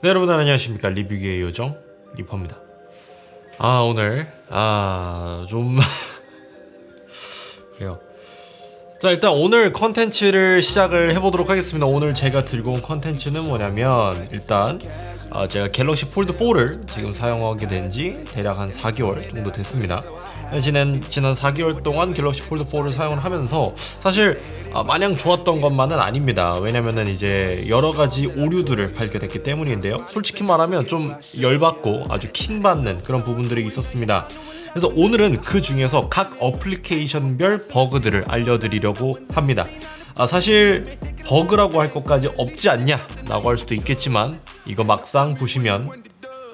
네, 여러분 안녕하십니까 리뷰기의 요정 리퍼입니다. 아 오늘 아좀 그래요. 자 일단 오늘 컨텐츠를 시작을 해보도록 하겠습니다. 오늘 제가 들고 온 컨텐츠는 뭐냐면 일단 어, 제가 갤럭시 폴드 4를 지금 사용하게 된 지 대략 한 4개월 정도 됐습니다. 지난 지난 4개월 동안 갤럭시 폴드 4를 사용을 하면서 사실 아, 마냥 좋았던 것만은 아닙니다. 왜냐면은 이제 여러 가지 오류들을 발견했기 때문인데요. 솔직히 말하면 좀 열받고 아주 킹받는 그런 부분들이 있었습니다. 그래서 오늘은 그 중에서 각 어플리케이션별 버그들을 알려드리려고 합니다. 아, 사실 버그라고 할 것까지 없지 않냐 라고 할 수도 있겠지만 이거 막상 보시면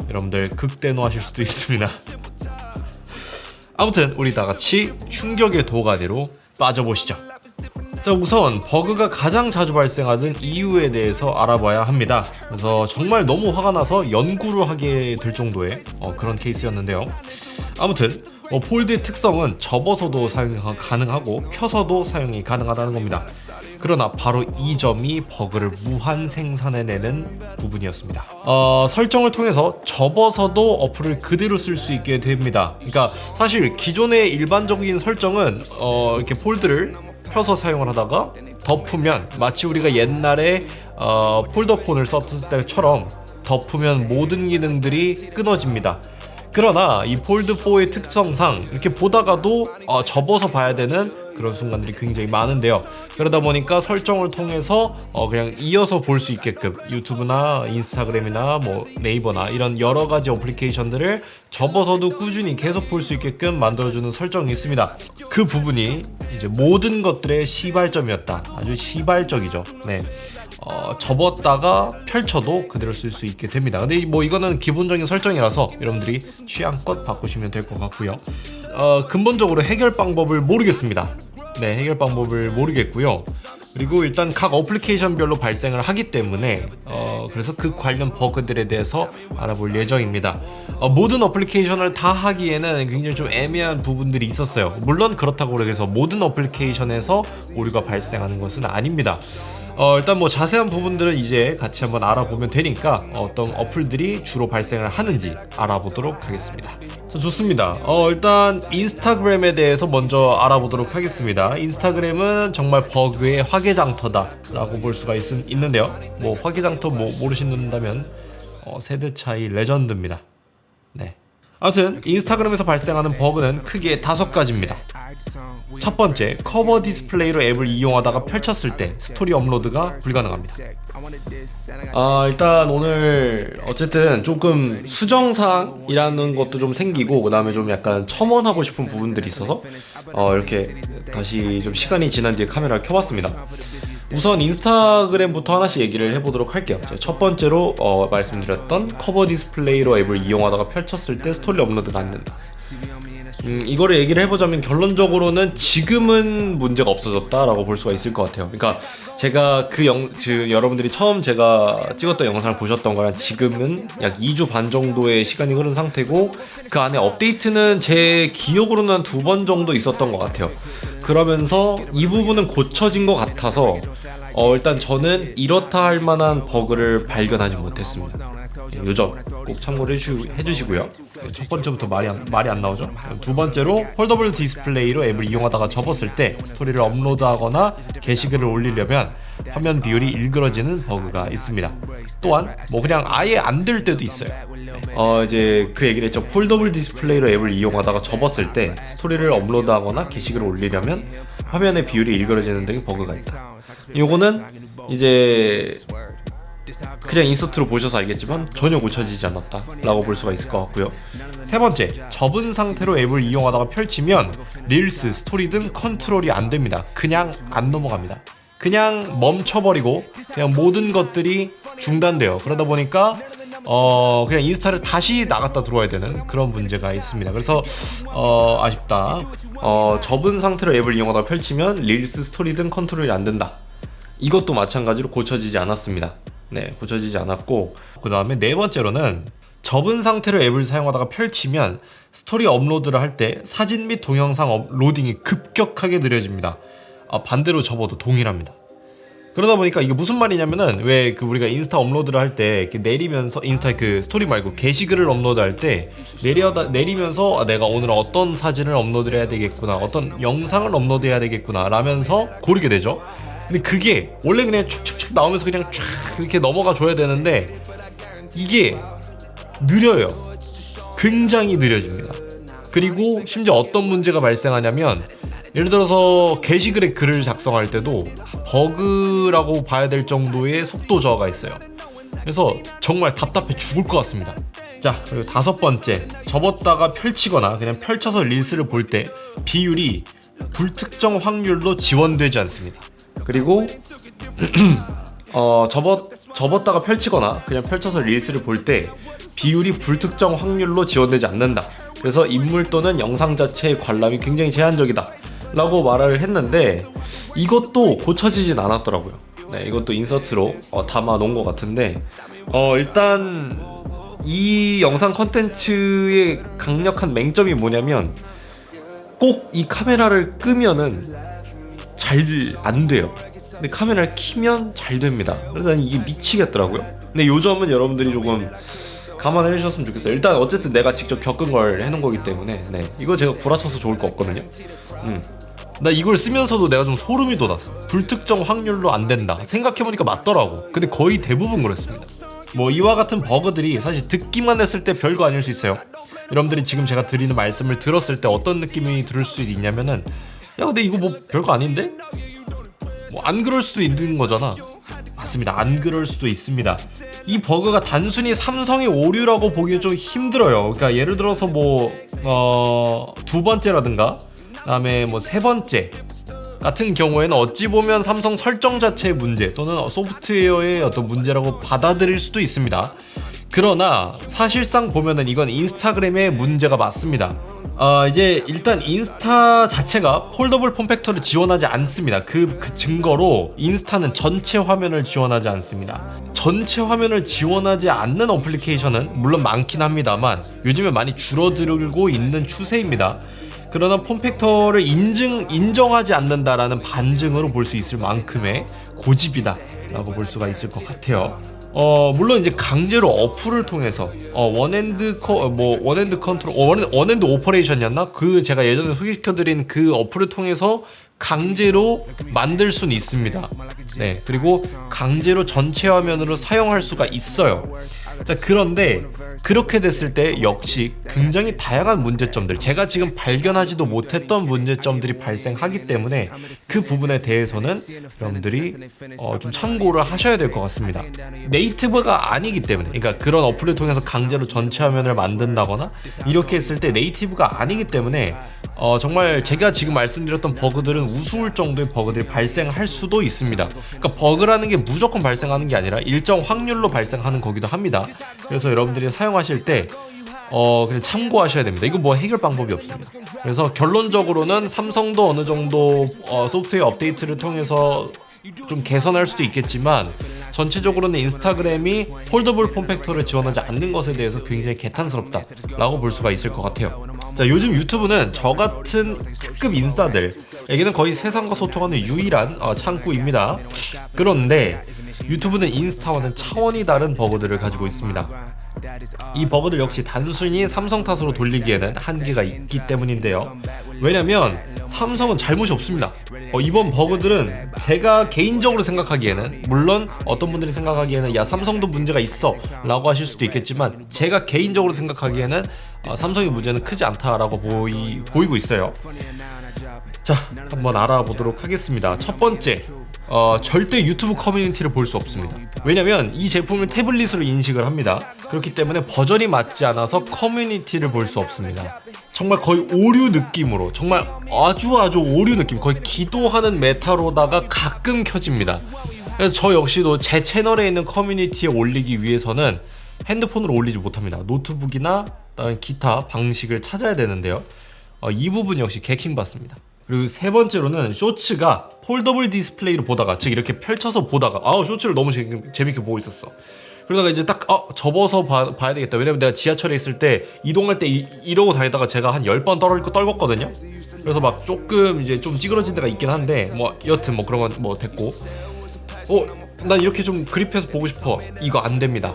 여러분들 극대노하실 수도 있습니다. 아무튼 우리 다 같이 충격의 도가니로 빠져보시죠. 자 우선 버그가 가장 자주 발생하는 이유에 대해서 알아봐야 합니다. 그래서 정말 너무 화가 나서 연구를 하게 될 정도의 어, 그런 케이스였는데요. 아무튼 어, 폴드의 특성은 접어서도 사용이 가능하고 펴서도 사용이 가능하다는 겁니다. 그러나 바로 이 점이 버그를 무한 생산해내는 부분이었습니다. 어, 설정을 통해서 접어서도 어플을 그대로 쓸 수 있게 됩니다. 그러니까 사실 기존의 일반적인 설정은 어, 이렇게 폴드를 펴서 사용을 하다가 덮으면 마치 우리가 옛날에 어, 폴더폰을 썼을 때처럼 덮으면 모든 기능들이 끊어집니다. 그러나 이 폴드4의 특성상 이렇게 보다가도 어, 접어서 봐야 되는 그런 순간들이 굉장히 많은데요. 그러다 보니까 설정을 통해서 어, 그냥 이어서 볼 수 있게끔 유튜브나 인스타그램이나 뭐 네이버나 이런 여러 가지 어플리케이션들을 접어서도 꾸준히 계속 볼 수 있게끔 만들어주는 설정이 있습니다. 그 부분이 이제 모든 것들의 시발점이었다. 아주 시발적이죠. 네. 어, 접었다가 펼쳐도 그대로 쓸 수 있게 됩니다. 근데 뭐 이거는 기본적인 설정이라서 여러분들이 취향껏 바꾸시면 될 것 같고요. 어, 근본적으로 해결 방법을 모르겠습니다. 네, 해결 방법을 모르겠고요. 그리고 일단 각 어플리케이션별로 발생을 하기 때문에 어, 그래서 그 관련 버그들에 대해서 알아볼 예정입니다. 어, 모든 어플리케이션을 다 하기에는 굉장히 좀 애매한 부분들이 있었어요. 물론 그렇다고 해서 모든 어플리케이션에서 오류가 발생하는 것은 아닙니다. 어, 일단 뭐 자세한 부분들은 이제 같이 한번 알아보면 되니까 어떤 어플들이 주로 발생을 하는지 알아보도록 하겠습니다. 자, 좋습니다. 어, 일단 인스타그램에 대해서 먼저 알아보도록 하겠습니다. 인스타그램은 정말 버그의 화개장터다라고 볼 수가 있, 있는데요. 뭐 화개장터 뭐 모르신다면 어, 세대 차이 레전드입니다. 네. 아무튼 인스타그램에서 발생하는 버그는 크게 다섯 가지입니다. 첫 번째, 커버 디스플레이로 앱을 이용하다가 펼쳤을 때 스토리 업로드가 불가능합니다. 아, 일단 오늘 어쨌든 조금 수정사항이라는 것도 좀 생기고 그다음에 좀 약간 첨언하고 싶은 부분들이 있어서 어, 이렇게 다시 좀 시간이 지난 뒤에 카메라를 켜봤습니다. 우선 인스타그램부터 하나씩 얘기를 해보도록 할게요. 첫 번째로 어, 말씀드렸던 커버 디스플레이로 앱을 이용하다가 펼쳤을 때 스토리 업로드가 안 된다. 음, 이거를 얘기를 해보자면 결론적으로는 지금은 문제가 없어졌다라고 볼 수가 있을 것 같아요. 그러니까 제가 그 영, 그 여러분들이 처음 제가 찍었던 영상을 보셨던 거랑 지금은 약 2주 반 정도의 시간이 흐른 상태고 그 안에 업데이트는 제 기억으로는 두 번 정도 있었던 것 같아요. 그러면서 이 부분은 고쳐진 것 같아서 어, 일단 저는 이렇다 할 만한 버그를 발견하지 못했습니다. 요점 꼭 참고를 해주, 해주시고요. 첫 번째부터 말이 안, 말이 안 나오죠. 두 번째로 폴더블 디스플레이로 앱을 이용하다가 접었을 때 스토리를 업로드하거나 게시글을 올리려면 화면 비율이 일그러지는 버그가 있습니다. 또한 뭐 그냥 아예 안 될 때도 있어요. 어 이제 그 얘기를 했죠. 폴더블 디스플레이로 앱을 이용하다가 접었을 때 스토리를 업로드하거나 게시글을 올리려면 화면의 비율이 일그러지는 등의 버그가 있다. 요거는 이제 그냥 인서트로 보셔서 알겠지만 전혀 고쳐지지 않았다라고 볼 수가 있을 것 같고요. 세 번째, 접은 상태로 앱을 이용하다가 펼치면 릴스, 스토리 등 컨트롤이 안 됩니다. 그냥 안 넘어갑니다. 그냥 멈춰버리고 그냥 모든 것들이 중단돼요. 그러다 보니까 어 그냥 인스타를 다시 나갔다 들어와야 되는 그런 문제가 있습니다. 그래서 어 아쉽다. 어 접은 상태로 앱을 이용하다가 펼치면 릴스, 스토리 등 컨트롤이 안 된다. 이것도 마찬가지로 고쳐지지 않았습니다. 네, 고쳐지지 않았고 그 다음에 네 번째로는 접은 상태로 앱을 사용하다가 펼치면 스토리 업로드를 할 때 사진 및 동영상 업로딩이 급격하게 느려집니다. 아, 반대로 접어도 동일합니다. 그러다 보니까 이게 무슨 말이냐면은 왜 그 우리가 인스타 업로드를 할 때 이렇게 내리면서 인스타 그 스토리 말고 게시글을 업로드할 때 내려다 내리면서 아, 내가 오늘 어떤 사진을 업로드를 해야 되겠구나 어떤 영상을 업로드해야 되겠구나 라면서 고르게 되죠. 근데 그게 원래 그냥 축축축 나오면서 그냥 쫙 이렇게 넘어가 줘야 되는데 이게 느려요. 굉장히 느려집니다. 그리고 심지어 어떤 문제가 발생하냐면 예를 들어서 게시글에 글을 작성할 때도 버그라고 봐야 될 정도의 속도 저하가 있어요. 그래서 정말 답답해 죽을 것 같습니다. 자, 그리고 다섯 번째. 접었다가 펼치거나 그냥 펼쳐서 릴스를 볼 때 비율이 불특정 확률로 지원되지 않습니다. 그리고 어, 접었, 접었다가 펼치거나 그냥 펼쳐서 릴스를 볼 때 비율이 불특정 확률로 지원되지 않는다. 그래서 인물 또는 영상 자체의 관람이 굉장히 제한적이다. 라고 말을 했는데 이것도 고쳐지진 않았더라고요. 네, 이것도 인서트로 어, 담아 놓은 것 같은데 어, 일단 이 영상 컨텐츠의 강력한 맹점이 뭐냐면 꼭 이 카메라를 끄면은 잘 안 돼요. 근데 카메라를 키면 잘 됩니다. 그래서 난 이게 미치겠더라고요. 근데 요 점은 여러분들이 조금 감안해 주셨으면 좋겠어요. 일단 어쨌든 내가 직접 겪은 걸 해놓은 거기 때문에 네 이거 제가 구라쳐서 좋을 거 없거든요. 음. 나 이걸 쓰면서도 내가 좀 소름이 돋았어. 불특정 확률로 안 된다. 생각해보니까 맞더라고. 근데 거의 대부분 그랬습니다. 뭐 이와 같은 버그들이 사실 듣기만 했을 때 별거 아닐 수 있어요. 여러분들이 지금 제가 드리는 말씀을 들었을 때 어떤 느낌이 들을 수 있냐면은 야 근데 이거 뭐 별거 아닌데? 뭐 안 그럴 수도 있는 거잖아. 맞습니다. 안 그럴 수도 있습니다. 이 버그가 단순히 삼성의 오류라고 보기 좀 힘들어요. 그러니까 예를 들어서 뭐, 어, 두 번째라든가, 그 다음에 뭐 세 번째, 같은 경우에는 어찌 보면 삼성 설정 자체의 문제 또는 소프트웨어의 어떤 문제라고 받아들일 수도 있습니다. 그러나 사실상 보면은 이건 인스타그램의 문제가 맞습니다. 어, 이제 일단 인스타 자체가 폴더블 폼 팩터를 지원하지 않습니다. 그, 그 증거로 인스타는 전체 화면을 지원하지 않습니다. 전체 화면을 지원하지 않는 어플리케이션은 물론 많긴 합니다만 요즘에 많이 줄어들고 있는 추세입니다. 그러나 폼팩터를 인증 인정하지 않는다라는 반증으로 볼 수 있을 만큼의 고집이다라고 볼 수가 있을 것 같아요. 어 물론 이제 강제로 어플을 통해서 어 원핸드 커뭐 원핸드 컨트롤 어, 원, 원핸드 오퍼레이션이었나 그 제가 예전에 소개시켜드린 그 어플을 통해서 강제로 만들 수는 있습니다. 네 그리고 강제로 전체 화면으로 사용할 수가 있어요. 자 그런데 그렇게 됐을 때 역시 굉장히 다양한 문제점들 제가 지금 발견하지도 못했던 문제점들이 발생하기 때문에 그 부분에 대해서는 여러분들이 어, 좀 참고를 하셔야 될 것 같습니다. 네이티브가 아니기 때문에 그러니까 그런 어플을 통해서 강제로 전체 화면을 만든다거나 이렇게 했을 때 네이티브가 아니기 때문에 어, 정말 제가 지금 말씀드렸던 버그들은 우스울 정도의 버그들이 발생할 수도 있습니다. 그러니까 버그라는 게 무조건 발생하는 게 아니라 일정 확률로 발생하는 거기도 합 그래서 여러분들이 사용하실 때 어, 그냥 참고하셔야 됩니다. 이거 뭐 해결 방법이 없습니다. 그래서 결론적으로는 삼성도 어느 정도 어, 소프트웨어 업데이트를 통해서 좀 개선할 수도 있겠지만 전체적으로는 인스타그램이 폴더블 폼팩터를 지원하지 않는 것에 대해서 굉장히 개탄스럽다라고 볼 수가 있을 것 같아요. 자 요즘 유튜브는 저 같은 특급 인싸들에게는 거의 세상과 소통하는 유일한 어, 창구입니다. 그런데 유튜브는 인스타와는 차원이 다른 버그들을 가지고 있습니다. 이 버그들 역시 단순히 삼성 탓으로 돌리기에는 한계가 있기 때문인데요. 왜냐면 삼성은 잘못이 없습니다. 어, 이번 버그들은 제가 개인적으로 생각하기에는 물론 어떤 분들이 생각하기에는 야 삼성도 문제가 있어 라고 하실 수도 있겠지만 제가 개인적으로 생각하기에는 어, 삼성의 문제는 크지 않다라고 보이, 보이고 있어요. 자, 한번 알아보도록 하겠습니다. 첫 번째, 어, 절대 유튜브 커뮤니티를 볼 수 없습니다. 왜냐면 이 제품을 태블릿으로 인식을 합니다. 그렇기 때문에 버전이 맞지 않아서 커뮤니티를 볼 수 없습니다. 정말 거의 오류 느낌으로, 정말 아주 아주 오류 느낌, 거의 기도하는 메타로다가 가끔 켜집니다. 그래서 저 역시도 제 채널에 있는 커뮤니티에 올리기 위해서는 핸드폰으로 올리지 못합니다. 노트북이나 기타 방식을 찾아야 되는데요. 어, 이 부분 역시 개킹 받습니다. 그리고 세 번째로는 쇼츠가 폴더블 디스플레이로 보다가 즉 이렇게 펼쳐서 보다가 아우 쇼츠를 너무 재, 재밌게 보고 있었어. 그러다가 이제 딱 어, 접어서 봐, 봐야 되겠다. 왜냐면 내가 지하철에 있을 때 이동할 때 이, 이러고 다니다가 제가 한 10번 떨어 떨궜거든요. 그래서 막 조금 이제 좀 찌그러진 데가 있긴 한데 뭐 여튼 뭐 그런 건 뭐 됐고 어, 난 이렇게 좀 그립해서 보고 싶어. 이거 안 됩니다.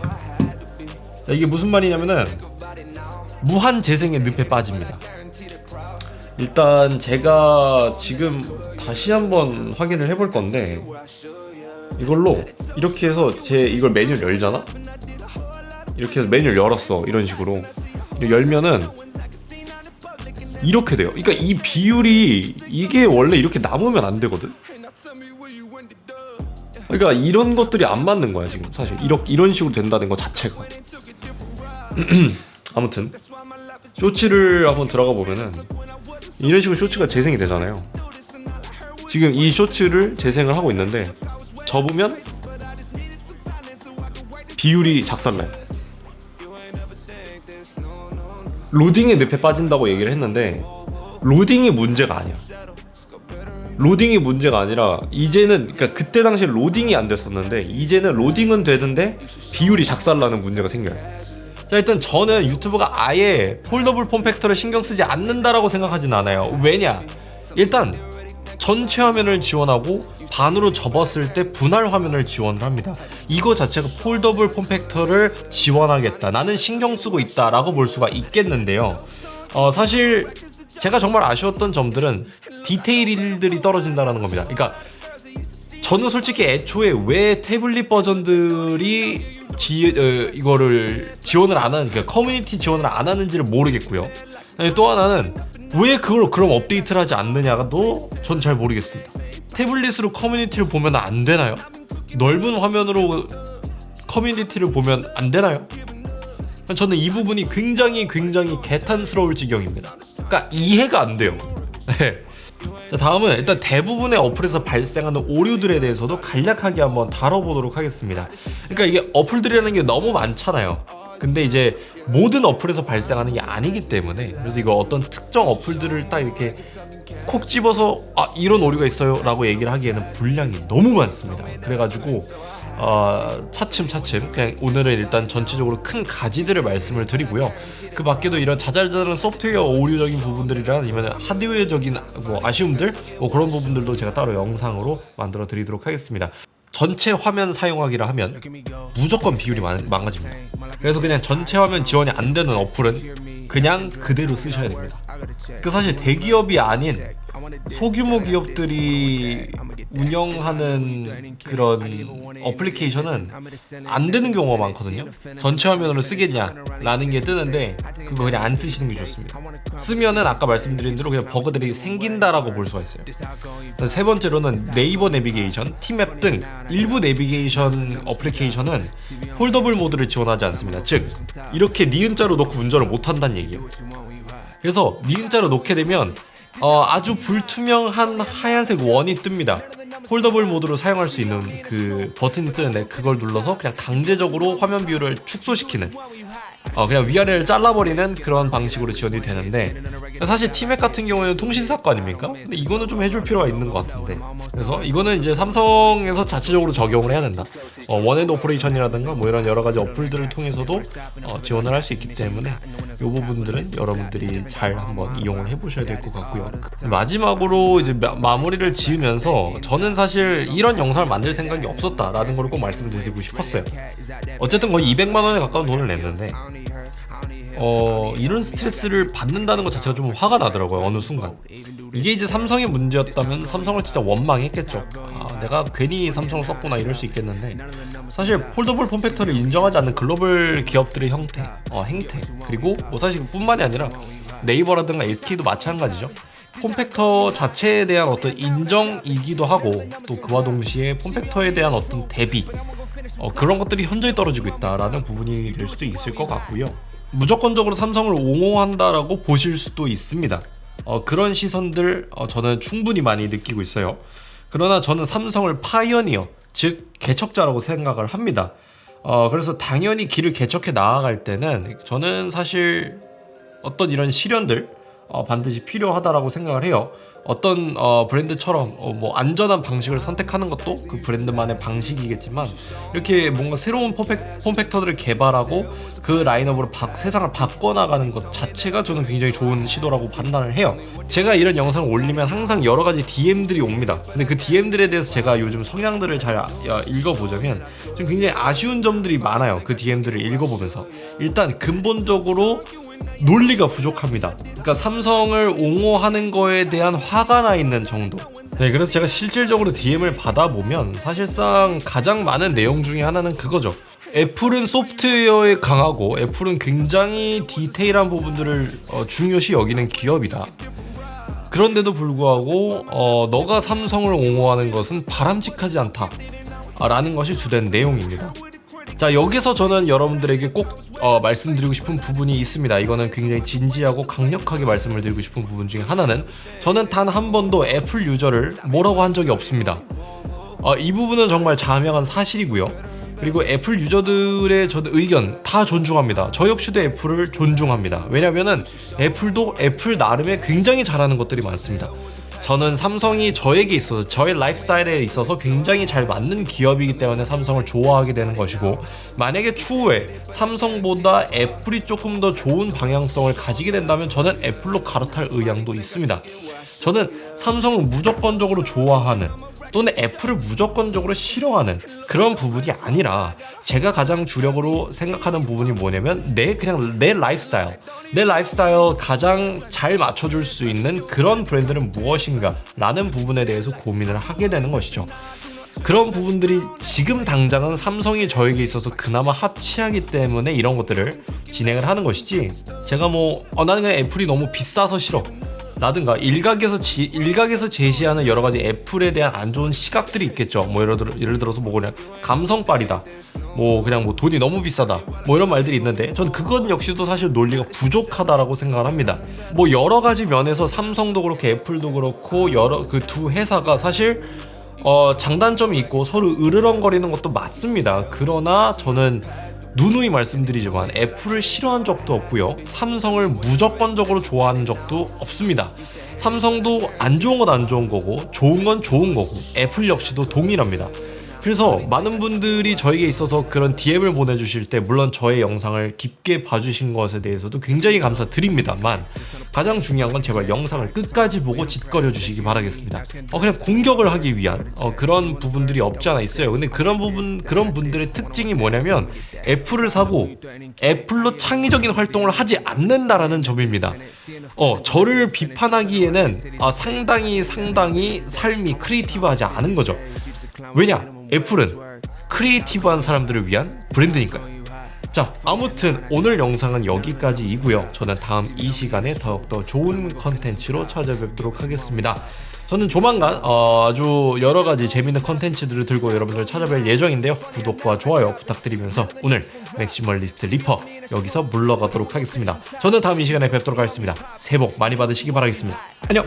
자, 이게 무슨 말이냐면은 무한 재생의 늪에 빠집니다. 일단 제가 지금 다시 한번 확인을 해볼 건데 이걸로 이렇게 해서 제 이걸 메뉴를 열잖아? 이렇게 해서 메뉴를 열었어 이런 식으로. 열면은 이렇게 돼요. 그러니까 이 비율이 이게 원래 이렇게 남으면 안 되거든? 그러니까 이런 것들이 안 맞는 거야 지금 사실. 이렇게 이런 식으로 된다는 거 자체가 아무튼 쇼츠를 한번 들어가 보면은 이런 식으로 쇼츠가 재생이 되잖아요 지금 이 쇼츠를 재생을 하고 있는데 접으면 비율이 작살나요. 로딩의 늪에 빠진다고 얘기를 했는데 로딩이 문제가 아니야. 로딩이 문제가 아니라 이제는 그러니까 그때 당시에 로딩이 안 됐었는데 이제는 로딩은 되는데 비율이 작살나는 문제가 생겨요. 자 일단 저는 유튜브가 아예 폴더블 폼 팩터를 신경 쓰지 않는다라고 생각하진 않아요. 왜냐? 일단 전체 화면을 지원하고 반으로 접었을 때 분할 화면을 지원을 합니다. 이거 자체가 폴더블 폼팩터를 지원하겠다. 나는 신경 쓰고 있다라고 볼 수가 있겠는데요. 어, 사실 제가 정말 아쉬웠던 점들은 디테일들이 떨어진다는 겁니다. 그러니까 저는 솔직히 애초에 왜 태블릿 버전들이 지, 어, 이거를 지원을 안 하는, 그러니까 커뮤니티 지원을 안 하는지를 모르겠고요. 또 하나는 왜 그걸 그럼 업데이트를 하지 않느냐도 전 잘 모르겠습니다. 태블릿으로 커뮤니티를 보면 안 되나요? 넓은 화면으로 커뮤니티를 보면 안 되나요? 저는 이 부분이 굉장히 굉장히 개탄스러울 지경입니다. 그러니까 이해가 안 돼요. 네. 자 다음은 일단 대부분의 어플에서 발생하는 오류들에 대해서도 간략하게 한번 다뤄보도록 하겠습니다. 그러니까 이게 어플들이라는 게 너무 많잖아요. 근데 이제 모든 어플에서 발생하는 게 아니기 때문에 그래서 이거 어떤 특정 어플들을 딱 이렇게 콕 집어서 아 이런 오류가 있어요라고 얘기를 하기에는 분량이 너무 많습니다. 그래가지고 어, 차츰 차츰 그냥 오늘은 일단 전체적으로 큰 가지들을 말씀을 드리고요. 그 밖에도 이런 자잘자잘한 소프트웨어 오류적인 부분들이나 아니면 하드웨어적인 뭐 아쉬움들 뭐 그런 부분들도 제가 따로 영상으로 만들어 드리도록 하겠습니다. 전체 화면 사용하기를 하면 무조건 비율이 망, 망가집니다. 그래서 그냥 전체 화면 지원이 안 되는 어플은 그냥 그대로 쓰셔야 됩니다. 그 사실 대기업이 아닌 소규모 기업들이 운영하는 그런 어플리케이션은 안 되는 경우가 많거든요. 전체 화면으로 쓰겠냐라는 게 뜨는데 그거 그냥 안 쓰시는 게 좋습니다. 쓰면은 아까 말씀드린 대로 그냥 버그들이 생긴다라고 볼 수가 있어요. 세 번째로는 네이버 내비게이션, 티맵 등 일부 내비게이션 어플리케이션은 폴더블 모드를 지원하지 않습니다. 즉 이렇게 니은자로 놓고 운전을 못 한다는 얘기예요. 그래서 니은자로 놓게 되면 어, 아주 불투명한 하얀색 원이 뜹니다. 폴더블 모드로 사용할 수 있는 그 버튼이 뜨는데 그걸 눌러서 그냥 강제적으로 화면 비율을 축소시키는 어, 그냥 위아래를 잘라버리는 그런 방식으로 지원이 되는데 사실 티맥 같은 경우에는 통신사과 아닙니까? 근데 이거는 좀 해줄 필요가 있는 것 같은데 그래서 이거는 이제 삼성에서 자체적으로 적용을 해야 된다 어, 원핸드 오퍼레이션이라든가 뭐 이런 여러 가지 어플들을 통해서도 어, 지원을 할 수 있기 때문에 이 부분들은 여러분들이 잘 한번 이용을 해보셔야 될 것 같고요. 마지막으로 이제 마, 무리를 지으면서 저는 사실 이런 영상을 만들 생각이 없었다라는 걸 꼭 말씀드리고 싶었어요. 어쨌든 거의 200만 원에 가까운 돈을 냈는데 어 이런 스트레스를 받는다는 것 자체가 좀 화가 나더라고요 어느 순간. 이게 이제 삼성의 문제였다면 삼성을 진짜 원망했겠죠. 아 내가 괜히 삼성을 썼구나 이럴 수 있겠는데 사실 폴더블 폼팩터를 인정하지 않는 글로벌 기업들의 형태 어, 행태 그리고 뭐 사실 뿐만이 아니라 네이버라든가 SK도 마찬가지죠 폼팩터 자체에 대한 어떤 인정이기도 하고 또 그와 동시에 폼팩터에 대한 어떤 대비 어, 그런 것들이 현저히 떨어지고 있다라는 부분이 될 수도 있을 것 같고요. 무조건적으로 삼성을 옹호한다라고 보실 수도 있습니다. 어, 그런 시선들 어, 저는 충분히 많이 느끼고 있어요. 그러나 저는 삼성을 파이어니어, 즉 개척자라고 생각을 합니다. 어, 그래서 당연히 길을 개척해 나아갈 때는 저는 사실 어떤 이런 시련들 어, 반드시 필요하다라고 생각을 해요. 어떤 어, 브랜드처럼 어, 뭐 안전한 방식을 선택하는 것도 그 브랜드만의 방식이겠지만 이렇게 뭔가 새로운 폼팩, 폼팩터들을 개발하고 그 라인업으로 바, 세상을 바꿔나가는 것 자체가 저는 굉장히 좋은 시도라고 판단을 해요. 제가 이런 영상을 올리면 항상 여러 가지 DM들이 옵니다. 근데 그 DM들에 대해서 제가 요즘 성향들을 잘 아- 야, 읽어보자면 좀 굉장히 아쉬운 점들이 많아요. 그 DM들을 읽어보면서 일단 근본적으로 논리가 부족합니다. 그러니까 삼성을 옹호하는 거에 대한 화가 나 있는 정도. 네, 그래서 제가 실질적으로 DM을 받아보면 사실상 가장 많은 내용 중에 하나는 그거죠. 애플은 소프트웨어에 강하고 애플은 굉장히 디테일한 부분들을 어, 중요시 여기는 기업이다. 그런데도 불구하고 어, 너가 삼성을 옹호하는 것은 바람직하지 않다. 아, 라는 것이 주된 내용입니다. 자 여기서 저는 여러분들에게 꼭 어, 말씀드리고 싶은 부분이 있습니다. 이거는 굉장히 진지하고 강력하게 말씀을 드리고 싶은 부분 중에 하나는 저는 단 한 번도 애플 유저를 뭐라고 한 적이 없습니다. 어, 이 부분은 정말 자명한 사실이고요. 그리고 애플 유저들의 저는 의견 다 존중합니다. 저 역시도 애플을 존중합니다. 왜냐면은 애플도 애플 나름의 굉장히 잘하는 것들이 많습니다. 저는 삼성이 저에게 있어서 저의 라이프스타일에 있어서 굉장히 잘 맞는 기업이기 때문에 삼성을 좋아하게 되는 것이고 만약에 추후에 삼성보다 애플이 조금 더 좋은 방향성을 가지게 된다면 저는 애플로 갈아탈 의향도 있습니다. 저는 삼성을 무조건적으로 좋아하는 또는 애플을 무조건적으로 싫어하는 그런 부분이 아니라 제가 가장 주력으로 생각하는 부분이 뭐냐면 내 그냥 내 라이프스타일 내 라이프스타일 가장 잘 맞춰줄 수 있는 그런 브랜드는 무엇인가 라는 부분에 대해서 고민을 하게 되는 것이죠. 그런 부분들이 지금 당장은 삼성이 저에게 있어서 그나마 합치하기 때문에 이런 것들을 진행을 하는 것이지 제가 뭐 어, 나는 그냥 애플이 너무 비싸서 싫어 라든가 일각에서 지, 일각에서 제시하는 여러 가지 애플에 대한 안 좋은 시각들이 있겠죠. 뭐 예를 들어 예를 들어서 뭐 그냥 감성빨이다. 뭐 그냥 뭐 돈이 너무 비싸다. 뭐 이런 말들이 있는데 전 그건 역시도 사실 논리가 부족하다라고 생각을 합니다. 뭐 여러 가지 면에서 삼성도 그렇고 애플도 그렇고 여러 그 두 회사가 사실 어 장단점이 있고 서로 으르렁거리는 것도 맞습니다. 그러나 저는 누누이 말씀드리지만 애플을 싫어한 적도 없고요. 삼성을 무조건적으로 좋아하는 적도 없습니다. 삼성도 안 좋은 건 안 좋은 거고 좋은 건 좋은 거고 애플 역시도 동일합니다. 그래서 많은 분들이 저에게 있어서 그런 DM을 보내주실 때 물론 저의 영상을 깊게 봐주신 것에 대해서도 굉장히 감사드립니다만 가장 중요한 건 제발 영상을 끝까지 보고 짓거려 주시기 바라겠습니다. 어 그냥 공격을 하기 위한 어, 그런 부분들이 없지 않아 있어요. 근데 그런 부분 그런 분들의 특징이 뭐냐면 애플을 사고 애플로 창의적인 활동을 하지 않는다라는 점입니다. 어 저를 비판하기에는 아, 상당히 상당히 삶이 크리에이티브하지 않은 거죠. 왜냐? 애플은 크리에이티브한 사람들을 위한 브랜드니까요. 자, 아무튼 오늘 영상은 여기까지이고요. 저는 다음 이 시간에 더욱더 좋은 컨텐츠로 찾아뵙도록 하겠습니다. 저는 조만간 어, 아주 여러 가지 재밌는 컨텐츠들을 들고 여러분들 찾아뵐 예정인데요. 구독과 좋아요 부탁드리면서 오늘 맥시멀리스트 리퍼 여기서 물러가도록 하겠습니다. 저는 다음 이 시간에 뵙도록 하겠습니다. 새해 복 많이 받으시기 바라겠습니다. 안녕.